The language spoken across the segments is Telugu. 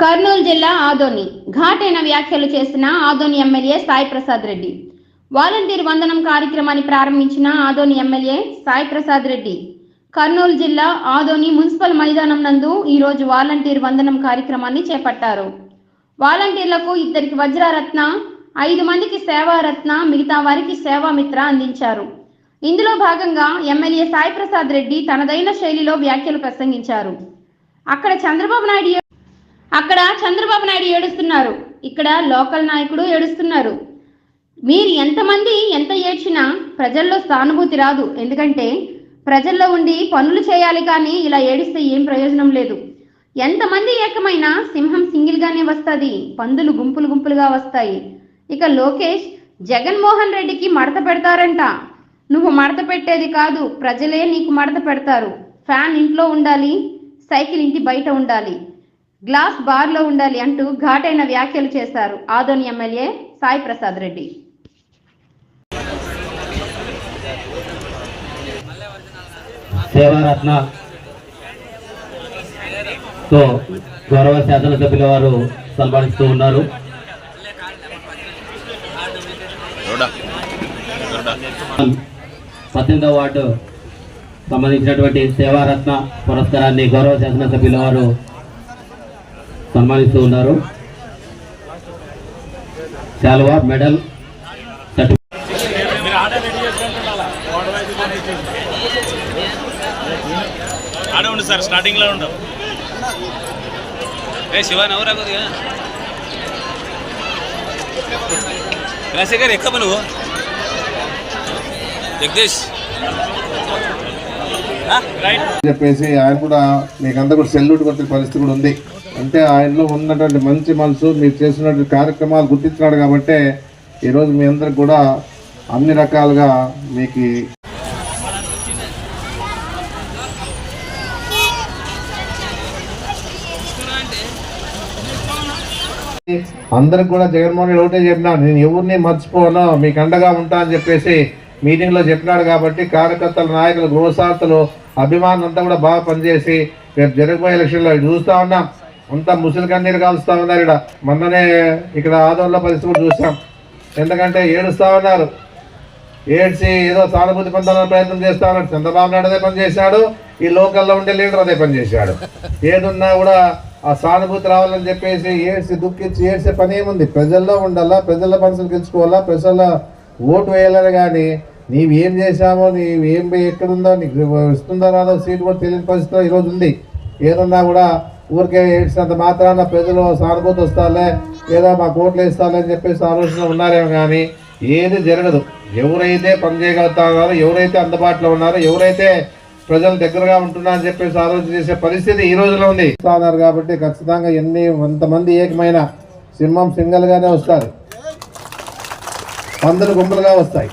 కర్నూలు జిల్లా ఆదోని. ఘాటైన వ్యాఖ్యలు చేసిన ఆదోని ఎమ్మెల్యే సాయి ప్రసాద్ రెడ్డి. వాలంటీర్ వందనం కార్యక్రమాన్ని ప్రారంభించిన ఆదోని ఎమ్మెల్యే సాయి ప్రసాద్ రెడ్డి. కర్నూలు జిల్లా ఆదోని మున్సిపల్ మైదానం నందు ఈరోజు వాలంటీర్ వందనం కార్యక్రమాన్ని చేపట్టారు. వాలంటీర్లకు ఇద్దరికి వజ్రరత్న ఐదు మందికి సేవారత్న మిగతా వారికి సేవామిత్ర అందించారు. ఇందులో భాగంగా ఎమ్మెల్యే సాయి ప్రసాద్ రెడ్డి తనదైన శైలిలో వ్యాఖ్యలు ప్రసంగించారు. అక్కడ చంద్రబాబు నాయుడు అక్కడ చంద్రబాబు నాయుడు ఏడుస్తున్నారు. ఇక్కడ లోకల్ నాయకుడు ఏడుస్తున్నారు. మీరు ఎంతమంది ఎంత ఏడ్చినా ప్రజల్లో సానుభూతి రాదు. ఎందుకంటే ప్రజల్లో ఉండి పనులు చేయాలి కానీ ఇలా ఏడిస్తే ఏం ప్రయోజనం లేదు. ఎంతమంది ఏకమైనా సింహం సింగిల్గానే వస్తుంది. పందులు గుంపులు గుంపులుగా వస్తాయి. ఇక లోకేష్ జగన్మోహన్ రెడ్డికి మడత పెడతారంట. నువ్వు మడత పెట్టేది కాదు. ప్రజలే నీకు మడత పెడతారు. ఫ్యాన్ ఇంట్లో ఉండాలి సైకిల్ ఇంటి బయట ఉండాలి. గ్లాస్ బార్లో ఉండాలి అంటూ ఘాటైన వ్యాఖ్యలు చేశారు ఆదోని ఎమ్మెల్యే సాయి ప్రసాద్ రెడ్డి. సేవారత్న తో గౌరవ శాసనసభ్యుల వారు సన్మానిస్తూ ఉన్నారు. పద్దెనిమిదవ వార్డు సంబంధించినటువంటి సేవారత్న పురస్కారాన్ని గౌరవ శాసనసభ్యుల వారు సన్మానిస్తూ ఉన్నారు. శాలువా మెడల్ సర్టిఫికేట్ ఉండు సార్ స్టార్టింగ్లో ఉండవు ఏ శివ నవ్వురా కొద్దిగా రాజశేఖర్ ఎక్కబ నువ్వు? జగదీష్. చెప్పేసి ఆయన కూడా మీకంతా కూడా సెల్యూట్ కొట్టే పరిస్థితి కూడా ఉంది. అంటే ఆయనలో ఉన్నటువంటి మంచి మనసు మీరు చేసినటువంటి కార్యక్రమాలు గుర్తించినాడు కాబట్టి ఈరోజు మీ అందరికి కూడా అన్ని రకాలుగా మీకు అందరికి కూడా జగన్మోహన్ రెడ్డి ఒకటే చెప్పినా నేను ఎవరిని మర్చిపోను మీకు అండగా ఉంటా అని చెప్పేసి మీటింగ్లో చెప్పినాడు కాబట్టి కార్యకర్తలు నాయకులు గృహశార్తలు అభిమానులంతా కూడా బాగా పనిచేసి రేపు జరగబోయే ఎలక్షన్లో చూస్తూ ఉన్నాం. అంతా ముసలి కన్నీరు కాలుస్తూ ఉన్నారు ఇక్కడ. మొన్ననే ఇక్కడ ఆదోళన పరిస్థితి చూసాం. ఎందుకంటే ఏడుస్తూ ఉన్నారు. ఏడ్చి ఏదో సానుభూతి పొందాలని ప్రయత్నం చేస్తా ఉన్నాడు. చంద్రబాబు నాయుడు అదే పనిచేశాడు ఈ లోకల్లో ఉండే లీడర్ అదే పని చేశాడు. ఏదున్నా కూడా ఆ సానుభూతి రావాలని చెప్పేసి ఏడ్చి దుఃఖించి ఏడ్చే పని ఏముంది? ప్రజల్లో ఉండాలా? ప్రజల మనసులు గెలుచుకోవాలా? ప్రజల ఓటు వేయాలని కానీ నీవేం చేశావో చేశామో నీవు ఏం ఎక్కడుందో నీకు ఇస్తుందో రాదో సీట్ కూడా తెలియని పరిస్థితిలో ఈరోజు ఉంది. ఏదన్నా కూడా ఊరికే ఏడ్చినంత మాత్రాన ప్రజలు సానుభూతి వస్తాలే ఏదో మా కోట్లు వేస్తాలే అని చెప్పేసి ఆలోచన ఉన్నారేమో కానీ ఏది జరగదు. ఎవరైతే పని ఎవరైతే అందుబాటులో ఉన్నారో ఎవరైతే ప్రజల దగ్గరగా ఉంటున్నారని చెప్పేసి ఆలోచన చేసే పరిస్థితి ఈ రోజులో ఉంది. ఉన్నారు కాబట్టి ఖచ్చితంగా ఎన్ని కొంతమంది ఏకమైన సింహం సింగల్గానే వస్తారు. అందరు గుంపులుగా వస్తాయి.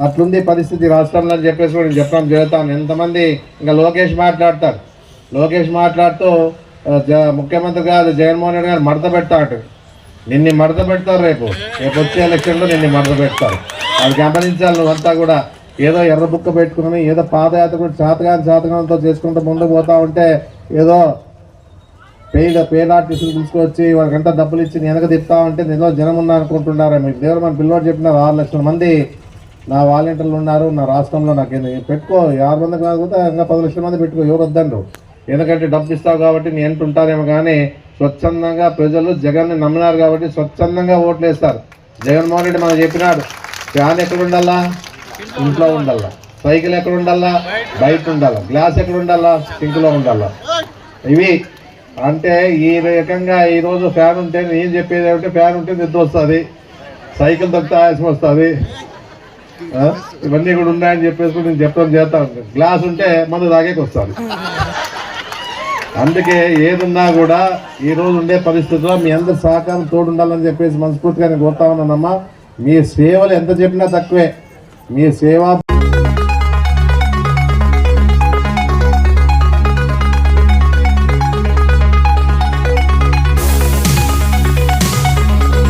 అట్లుంది పరిస్థితి రాష్ట్రంలో అని చెప్పేసి కూడా నేను చెప్పడం జరుగుతాను. ఎంతమంది ఇంకా లోకేష్ మాట్లాడతారు. లోకేష్ మాట్లాడుతూ జ- ముఖ్యమంత్రి గారు జగన్మోహన్ రెడ్డి గారు మడత పెడతాడు. నిన్ను మడత పెడతారు రేపు. రేపు వచ్చే ఎలక్షన్లో నిన్ను మడత పెడతారు. అది గమనించాలి నువ్వంతా కూడా. ఏదో ఎర్ర బుక్క పెట్టుకుని ఏదో పాదయాత్ర కూడా శాతకాన్ని శాతగానంతో చేసుకుంటూ ముందుకు పోతా ఉంటే ఏదో పేద పేద ఆర్టిస్టులు తీసుకొచ్చి వాళ్ళకంతా డబ్బులు ఇచ్చి నేను వెనక తిప్పుతా ఉంటే నేను జనం ఉన్నా అనుకుంటున్నారా మీకు దేవుడు మన పిల్లవాడు చెప్పినారు ఆరు లక్షల మంది. నా వాలంటీర్లు ఉన్నారు నా రాష్ట్రంలో నాకు ఏంది- పెట్టుకో ఆరు మంది కాకపోతే ఇంకా పది లక్షల మంది పెట్టుకో ఎవరు వద్దండ్రు? ఎందుకంటే డబ్బు ఇస్తావు కాబట్టి నీ ఎంట ఉంటారేమో కానీ స్వచ్ఛందంగా ప్రజలు జగన్ని నమ్మినారు కాబట్టి స్వచ్ఛందంగా ఓట్లు వేస్తారు జగన్మోహన్ రెడ్డి మనకు చెప్పినాడు ఫ్యాన్ ఎక్కడ ఉండాలా? ఇంట్లో ఉండాలా. సైకిల్ ఎక్కడ ఉండాలా? బయట ఉండాలా. గ్లాస్ ఎక్కడ ఉండాలా? సింక్లో ఉండాలా. ఇవి అంటే ఈ రకంగా ఈరోజు ఫ్యాన్ ఉంటే నేను చెప్పేది ఏమిటంటే ఫ్యాన్ ఉంటే నిద్ర వస్తుంది. సైకిల్ దొరికితే ఆయాసం వస్తుంది. ఇవన్నీ కూడా ఉన్నాయని చెప్పేసి కూడా నేను చెప్పడం చేస్తా ఉంటాను గ్లాస్ ఉంటే మందు తాగేకి వస్తాను. అందుకే ఏదున్నా కూడా ఈ రోజు ఉండే పరిస్థితుల్లో మీ అందరి సహకారం తోడుండాలని చెప్పేసి మనస్ఫూర్తిగా నేను కోరుతా ఉన్నానమ్మా. మీ సేవలు ఎంత చెప్పినా తక్కువే. మీ సేవ